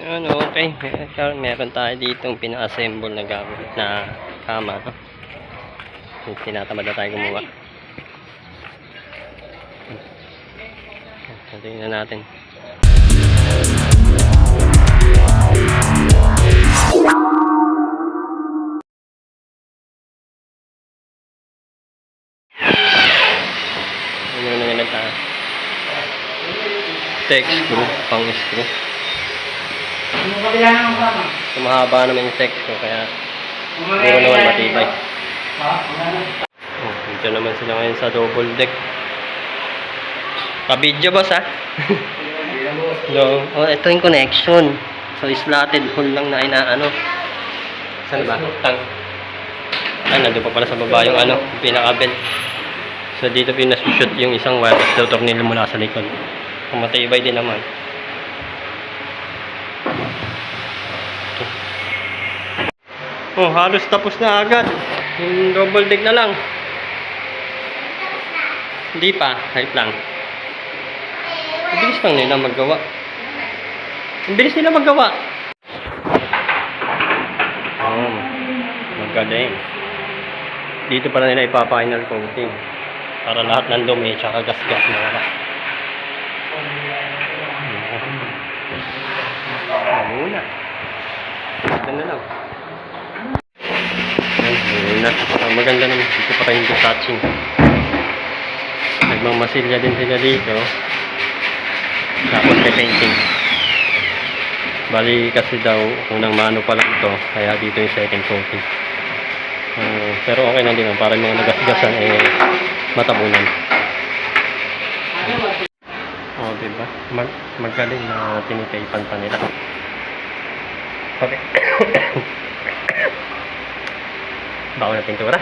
Yun, okay. Mer- Meron tayo ditong pina-assemble na gamit na kama. No? Tinatamad na tayo gumawa. So, Tingnan natin. Ano nangyayari tayo? Tech screw, pang screw. Yung kabila ng kasama. Kumahaba naman yung screw, kaya Siguro naman matibay. Ha? Oh, dito naman sila ngayon sa double deck. Pa-video boss ha? no. Oh, ito yung connection. So, slotted hole lang na inaano. Saan ba? Tang. Ah, nandun pa pala sa baba yung ano, pinaka-belt. So, dito pinasushot yung isang wire at daw tornilyo mula sa likod. Kung matibay din naman. Oh, halos tapos na agad. Yung double deck na lang. Hindi pa, hype lang. Ang bilis lang nila maggawa. Ang bilis nila maggawa. Oh, magaling. Dito pala nila ipa-final coating. Para lahat ng dumi tsaka gas-gas na wala. Muna. Na lang. Na. Ah, maganda naman. Dito pa kayong detaching. Nagmamasilya din sila dito. Tapos may painting. Bali kasi daw, unang mano pa lang ito. Kaya dito yung second coating. Ah, pero okay na din. ah, Para yung mga nagasgasan eh matabunan. Oo, oh, diba? Mag magaling na tinitaypan pa nila. Okay. Bago na pintura.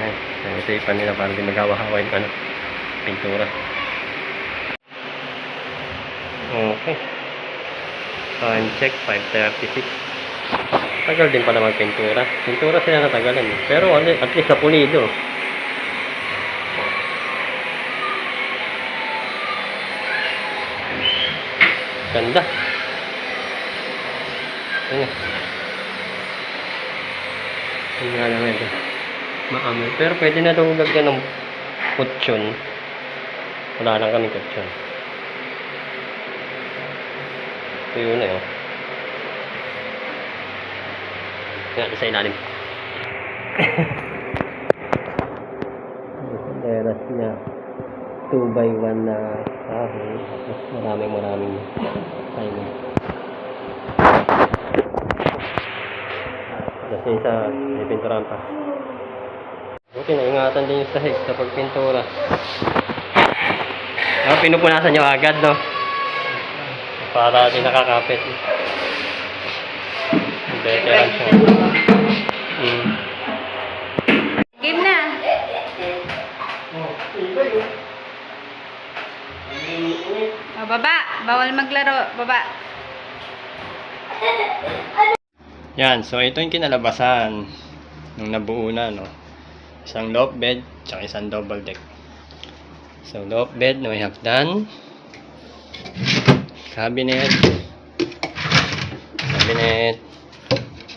Ayan. Tinitaypan nila para di maghawa-hawa yung ano, pintura. Okay. Time check, 5.36. Tagal din pala magpintura. Pintura sila natagalan. eh. Pero at least napulido. Ganda. Ayan. Ayan nga lang ito. Maamoy. Pero pwede na daw lagyan ng kutsyon. Wala lang kami kutsyon. Ito yun na yun. Nga, sa ilalim. Deras niya. 2 by 1 na kahoy. Tapos maraming maraming timing. Kasi isa, may pinturahan pa. Okay, naingatan din yung sahig sa pagpintura. Ah, pinupunasan nyo agad, no? Para din nakakapit. Veteran siya. Mm. Game na. O, baba. Bawal maglaro. Baba. Yan, so ito yung kinalabasan nung nabuo na, no? Isang loft bed, tsaka isang double deck. So, loft bed na may hagdan. Cabinet. Cabinet.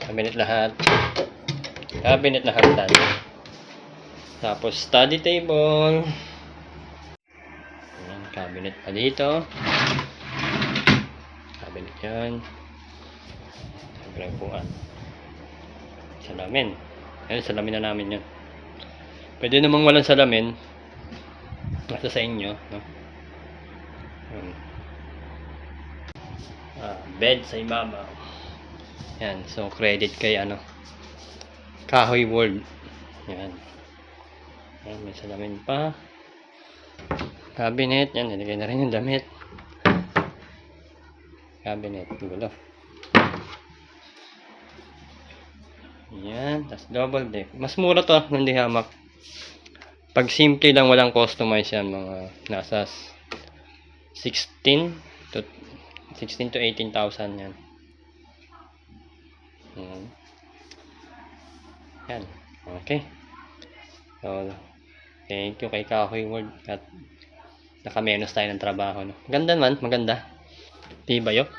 Cabinet lahat. Cabinet na hagdan. Tapos, study table. Ayan, cabinet pa dito. Cabinet yan. Upuan. Salamin. Ayan, salamin na namin yun. Pwede namang walang salamin. Nasa sa inyo. No? Ah, bed sa ibabaw. Yan. So, credit kay ano. Kahoy World. Yan. Yan, may salamin pa. Cabinet. Yan, nilagay na rin yung damit. Cabinet. Gulo. Yan, tas double deck. Mas mura to, hindi hamak. Pag simple lang walang customize yan, mga nasa 16 to 16 to 18,000 yan. Yan. Yan. Okay. So, thank you kay Kahoy World at nakamenos tayo ng trabaho. No? Ganda man, maganda. Tibay oh.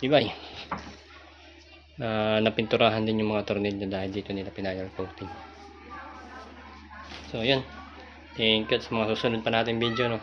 Tibay. Na napinturahan din yung mga tornilyo dahil dito nila pinayal coating. So, yun. Thank you sa mga susunod pa natin video, no.